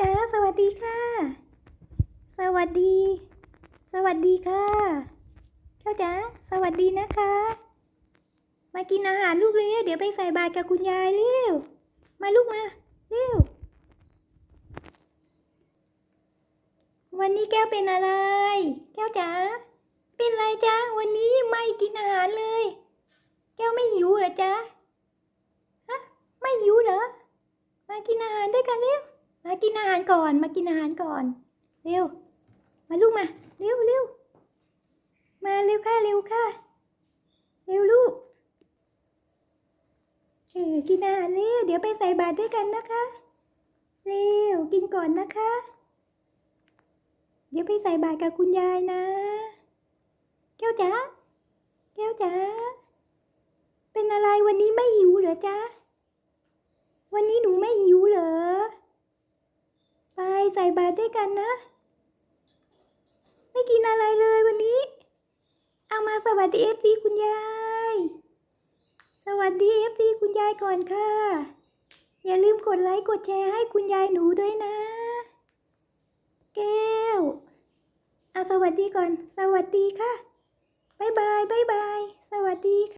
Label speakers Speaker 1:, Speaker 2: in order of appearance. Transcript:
Speaker 1: จ๋าสวัสดีค่ะ สวัสดี สวัสดีค่ะแก้วจ๋าสวัสดีนะคะ มากินอาหารลูกเร็วเดี๋ยวไปใส่บาตรกับคุณยายเร็ว มาลูกมาเร็ว วันนี้แก้วเป็นอะไร แก้วจ๋าเป็นไรจ๊ะวันนี้ไม่กินอาหารเลย แก้วไม่หิวเหรอจ๊ะฮะไม่หิวเหรอมากินอาหารด้วยกันเร็ว มากินอาหารก่อน มากินอาหารก่อน เร็ว มาลูกมา เร็วเร็วมาเร็วค่ะเร็วค่ะเร็วลูกเออกินอาหารเร็วเดี๋ยวไปใส่บาตรด้วยกันนะคะ เร็วกินก่อนนะคะ เดี๋ยวไปใส่บาตรกับคุณยายนะ แก้วจ๋าแก้วจ๋าเป็นอะไรวันนี้ไม่หิวเหรอจ๊ะวันนี้หนูไม่หิวเหรอ ด้วยกันนะ ไม่กินอะไรเลยวันนี้ เอามาสวัสดีเอฟซีคุณยาย สวัสดีเอฟซีคุณยายก่อนค่ะ อย่าลืมกดไลค์กดแชร์ให้คุณยายหนูด้วยนะ แก้ว เอาสวัสดีก่อน สวัสดีค่ะบ๊ายบายบ๊ายบาย สวัสดีค่ะ